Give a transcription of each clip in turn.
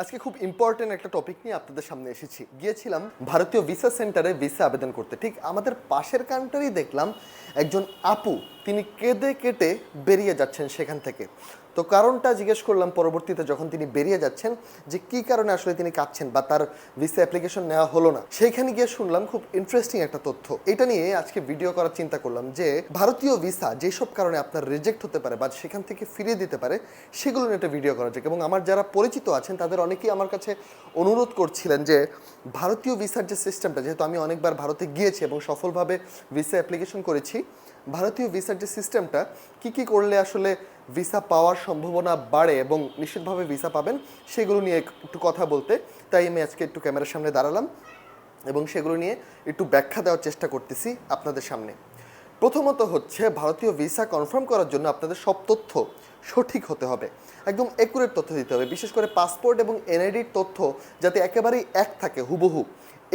আজকে খুব ইম্পর্টেন্ট একটা টপিক নিয়ে আপনাদের সামনে এসেছি। গিয়েছিলাম ভারতীয় ভিসা সেন্টারে ভিসা আবেদন করতে। ঠিক আমাদের পাশের কান্ট্রি দেখলাম একজন আপু, তিনি কেঁদে কেটে বেরিয়ে যাচ্ছেন সেখান থেকে। তো কারণটা জিজ্ঞেস করলাম পরবর্তীতে যখন তিনি বেরিয়ে যাচ্ছেন যে কি কারণে আসলে তিনি কাঁদছেন বা তার ভিসা অ্যাপ্লিকেশন নেওয়া হলো না। সেইখানে গিয়ে শুনলাম খুব ইন্টারেস্টিং একটা তথ্য। এটা নিয়ে আজকে ভিডিও করার চিন্তা করলাম যে ভারতীয় ভিসা যেসব কারণে আপনার রিজেক্ট হতে পারে বা সেখান থেকে ফিরিয়ে দিতে পারে, সেগুলো নিয়ে একটা ভিডিও করা যাক এবং আমার যারা পরিচিত আছেন, তাদের অনেকেই আমার কাছে অনুরোধ করছিলেন যে ভারতীয় ভিসার যে সিস্টেমটা যেহেতু আমি অনেকবার ভারতে গিয়েছি এবং সফলভাবে ভিসা অ্যাপ্লিকেশন করেছি ভারতীয় ভিসার যে সিস্টেমটা, কি কি করলে আসলে ভিসা পাওয়ার সম্ভাবনা বাড়ে এবং নিশ্চিতভাবে ভিসা পাবেন, সেগুলো নিয়ে একটু কথা বলতে। তাই আমি আজকে একটু ক্যামেরার সামনে দাঁড়ালাম এবং সেগুলো নিয়ে একটু ব্যাখ্যা দেওয়ার চেষ্টা করতেছি আপনাদের সামনে। প্রথমত হচ্ছে, ভারতীয় ভিসা কনফার্ম করার জন্য আপনাদের সব তথ্য সঠিক হতে হবে। একদম একুরেট তথ্য দিতে হবে। বিশেষ করে পাসপোর্ট এবং এনআইডির তথ্য যাতে একেবারেই এক থাকে, হুবহু।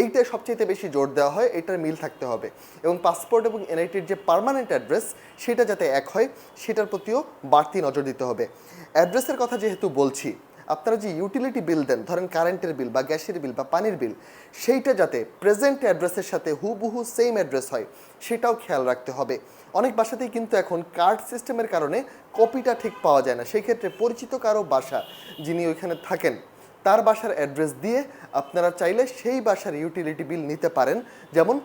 এইটাই সবচেয়ে বেশি জোর দেওয়া হয়, এটার মিল থাকতে হবে। এবং পাসপোর্ট এবং এনআইটির যে পার্মানেন্ট অ্যাড্রেস সেটা যাতে এক হয়, সেটার প্রতিও বাড়তি নজর দিতে হবে। অ্যাড্রেসের কথা যেহেতু বলছি, আপনারা যে ইউটিলিটি বিল দেন, ধরেন কারেন্টের বিল বা গ্যাসের বিল বা পানির বিল সেইটা যাতে প্রেজেন্ট অ্যাড্রেসের সাথে হুবহু সেম অ্যাড্রেস হয়, সেটাও খেয়াল রাখতে হবে। অনেক বাসাতেই কিন্তু এখন কার্ড সিস্টেমের কারণে কপিটা ঠিক পাওয়া যায় না। সেই ক্ষেত্রে পরিচিত কারও বাসা যিনি ওইখানে থাকেন তার বাসার অ্যাড্রেস দিয়ে আপনারা চাইলে সেই বাসার ইউটিলিটি বিল নিতে পারেন। যেমন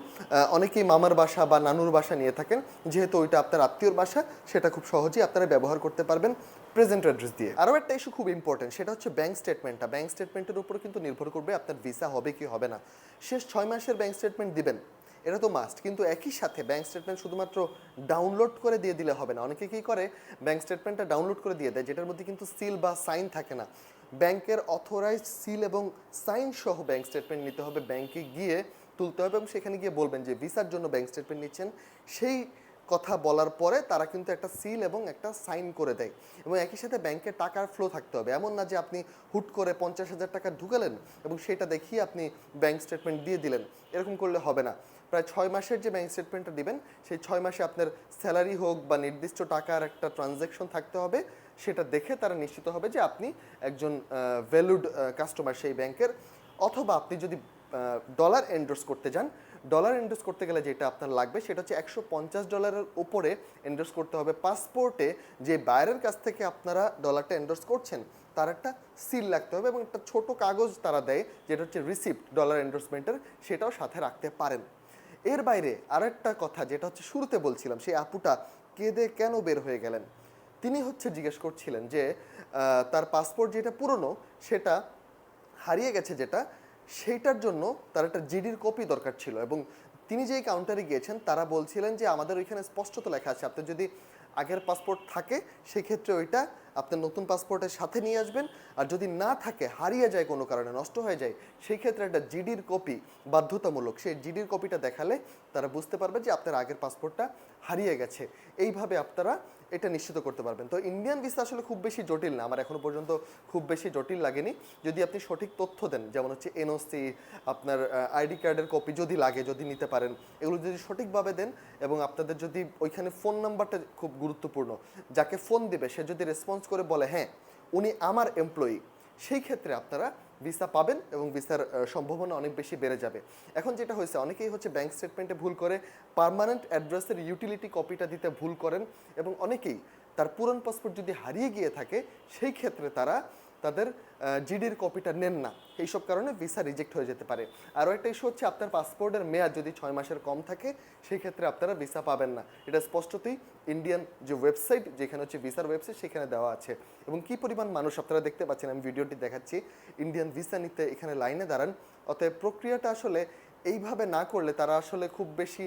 অনেকেই মামার বাসা বা নানুর বাসা নিয়ে থাকেন, যেহেতু ওইটা আপনার আত্মীয়র বাসা, সেটা খুব সহজেই আপনারা ব্যবহার করতে পারবেন প্রেজেন্ট অ্যাড্রেস দিয়ে। আরও একটা ইস্যু খুব ইম্পর্টেন্ট সেটা হচ্ছে ব্যাঙ্ক স্টেটমেন্টটা ব্যাঙ্ক স্টেটমেন্টের উপর কিন্তু নির্ভর করবে আপনার ভিসা হবে কি হবে না। শেষ ছয় মাসের ব্যাঙ্ক স্টেটমেন্ট দিবেন, এটা তো মাস্ট কিন্তু একই সাথে ব্যাংক স্টেটমেন্ট শুধুমাত্র ডাউনলোড করে দিয়ে দিলে হবে না। অনেকে কী করে ব্যাঙ্ক স্টেটমেন্টটা ডাউনলোড করে দিয়ে দেয়, যেটার মধ্যে কিন্তু সিল বা সাইন থাকে না। ব্যাংকের অথরাইজড সিল এবং সাইন সহ ব্যাংক স্টেটমেন্ট নিতে হবে। ব্যাংকে গিয়ে তুলতে হবে এবং সেখানে গিয়ে বলবেন যে ভিসার জন্য ব্যাংক স্টেটমেন্ট নিচ্ছেন। সেই কথা বলার পরে তারা কিন্তু একটা সিল এবং একটা সাইন করে দেয় এবং একই সাথে ব্যাংকে টাকার ফ্লো থাকতে হবে। এমন না যে আপনি হুট করে পঞ্চাশ হাজার টাকা ঢুকালেন এবং সেটা দেখিয়ে আপনি ব্যাংক স্টেটমেন্ট দিয়ে দিলেন। এরকম করলে হবে না। প্রায় ছয় মাসের যে ব্যাংক স্টেটমেন্টটা দিবেন, সেই ছয় মাসে আপনার স্যালারি হোক বা নির্দিষ্ট টাকার একটা ট্রানজ্যাকশন থাকতে হবে, সেটা দেখে তারা নিশ্চিত হবে যে আপনি একজন ভ্যালুড কাস্টমার সেই ব্যাংকের অথবা আপনি যদি ডলার এন্ডোর্স করতে যান ডলার এন্ডোর্স করতে গেলে যেটা আপনার লাগবে সেটা হচ্ছে একশো পঞ্চাশ ডলারের উপরে এন্ডোর্স করতে হবে। পাসপোর্টে যে বাইরের কাছ থেকে আপনারা ডলারটা এন্ডোর্স করছেন, তার একটা সিল লাগতে হবে এবং একটা ছোট কাগজ তারা দেয়, যেটা হচ্ছে রিসিপ্ট ডলার এন্ডোর্সমেন্টের সেটাও সাথে রাখতে পারেন। এর বাইরে আরেকটা কথা যেটা হচ্ছে শুরুতে বলছিলাম, সেই আপুটা কেঁদে কেন বের হয়ে গেলেন? তিনি হচ্ছে জিজ্ঞেস করছিলেন যে তার পাসপোর্ট যেটা পুরনো, সেটা হারিয়ে গেছে যেটা, সেইটার জন্য তার একটা জিডির কপি দরকার ছিল এবং তিনি যেই কাউন্টারে গিয়েছেন, তারা বলছিলেন যে, আমাদের ওইখানে স্পষ্টত লেখা আছে, আপনি যদি আগের পাসপোর্ট থাকে, সেক্ষেত্রে ওইটা আপনার নতুন পাসপোর্টের সাথে নিয়ে আসবেন। আর যদি না থাকে, হারিয়ে যায় কোনো কারণে, নষ্ট হয়ে যায়, সেই ক্ষেত্রে একটা জিডির কপি বাধ্যতামূলক, সেই জিডির কপিটা দেখালে তারা বুঝতে পারবে যে আপনার আগের পাসপোর্টটা হারিয়ে গেছে। এইভাবে আপনারা এটা নিশ্চিত করতে পারবেন। তো ইন্ডিয়ান ভিসা আসলে খুব বেশি জটিল না, আমার এখনও পর্যন্ত খুব বেশি জটিল লাগেনি। যদি আপনি সঠিক তথ্য দেন, যেমন হচ্ছে এনওসি আপনার আইডি কার্ডের কপি যদি লাগে, যদি নিতে পারেন, এগুলো যদি সঠিকভাবে দেন এবং আপনাদের যদি ওইখানে ফোন নাম্বারটা খুব গুরুত্বপূর্ণ, যাকে ফোন দিবে, সে যদি রেসপন্স করে বলে হ্যাঁ উনি আমার এমপ্লয়ি সেই ক্ষেত্রে আপনারা ভিসা পাবেন এবং ভিসার সম্ভাবনা অনেক বেশি বেড়ে যাবে। এখন যেটা হয়েছে, অনেকেই হচ্ছে ব্যাংক স্টেটমেন্টে ভুল করে পারমানেন্ট অ্যাড্রেসের ইউটিলিটি কপিটা দিতে ভুল করেন এবং অনেকেই তার পুরন পাসপোর্ট যদি হারিয়ে গিয়ে থাকে, সেই ক্ষেত্রে তারা তাদের জিডির কপিটা নেন না। এইসব কারণে ভিসা রিজেক্ট হয়ে যেতে পারে। আরও একটা ইস্যু হচ্ছে আপনার পাসপোর্টের মেয়াদ যদি ছয় মাসের কম থাকে সেই ক্ষেত্রে আপনারা ভিসা পাবেন না। এটা স্পষ্টতই ইন্ডিয়ান যে ওয়েবসাইট যেখানে হচ্ছে ভিসার ওয়েবসাইট সেখানে দেওয়া আছে। এবং কি পরিমাণ মানুষ আপনারা দেখতে পাচ্ছেন, আমি ভিডিওটি দেখাচ্ছি। ইন্ডিয়ান ভিসা নিতে এখানে লাইনে দাঁড়ান। অতএব প্রক্রিয়াটা আসলে এইভাবে না করলে তারা আসলে খুব বেশি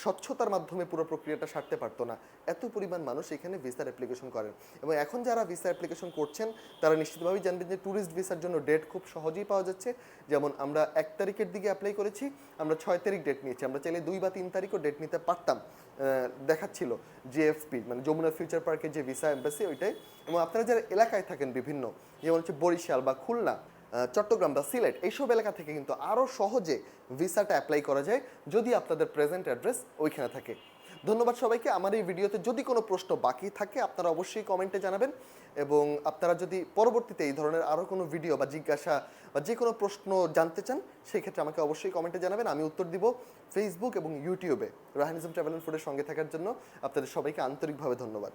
স্বচ্ছতার মাধ্যমে পুরো প্রক্রিয়াটা সারতে পারতো না। এত পরিমাণ মানুষ এখানে ভিসার অ্যাপ্লিকেশন করেন এবং এখন যারা ভিসা অ্যাপ্লিকেশন করছেন, তারা নিশ্চিতভাবেই জানবেন যে ট্যুরিস্ট ভিসার জন্য ডেট খুব সহজেই পাওয়া যাচ্ছে। যেমন আমরা এক তারিখের দিকে অ্যাপ্লাই করেছি, আমরা ছয় তারিখ ডেট নিয়েছি। আমরা চাইলে দুই বা তিন তারিখও ডেট নিতে পারতাম দেখাচ্ছিল জিএফপি মানে যমুনা ফিউচার পার্কের যে ভিসা এম্বাসি ওইটাই। এবং আপনারা যারা এলাকায় থাকেন বিভিন্ন, যেমন হচ্ছে বরিশাল বা খুলনা চট্টগ্রাম বা সিলেট, এইসব এলাকা থেকে কিন্তু আরও সহজে ভিসাটা অ্যাপ্লাই করা যায় যদি আপনাদের প্রেজেন্ট অ্যাড্রেস ওইখানে থাকে। ধন্যবাদ সবাইকে। আমার এই ভিডিওতে যদি কোনো প্রশ্ন বাকি থাকে, আপনারা অবশ্যই কমেন্টে জানাবেন এবং আপনারা যদি পরবর্তীতে এই ধরনের আরও কোনো ভিডিও বা জিজ্ঞাসা বা যে কোনো প্রশ্ন জানতে চান সেই ক্ষেত্রে আমাকে অবশ্যই কমেন্টে জানাবেন। আমি উত্তর দিব ফেসবুক এবং ইউটিউবে রাহানিজম ট্রাভেল অ্যান্ড ফুডের সঙ্গে থাকার জন্য আপনাদের সবাইকে আন্তরিকভাবে ধন্যবাদ।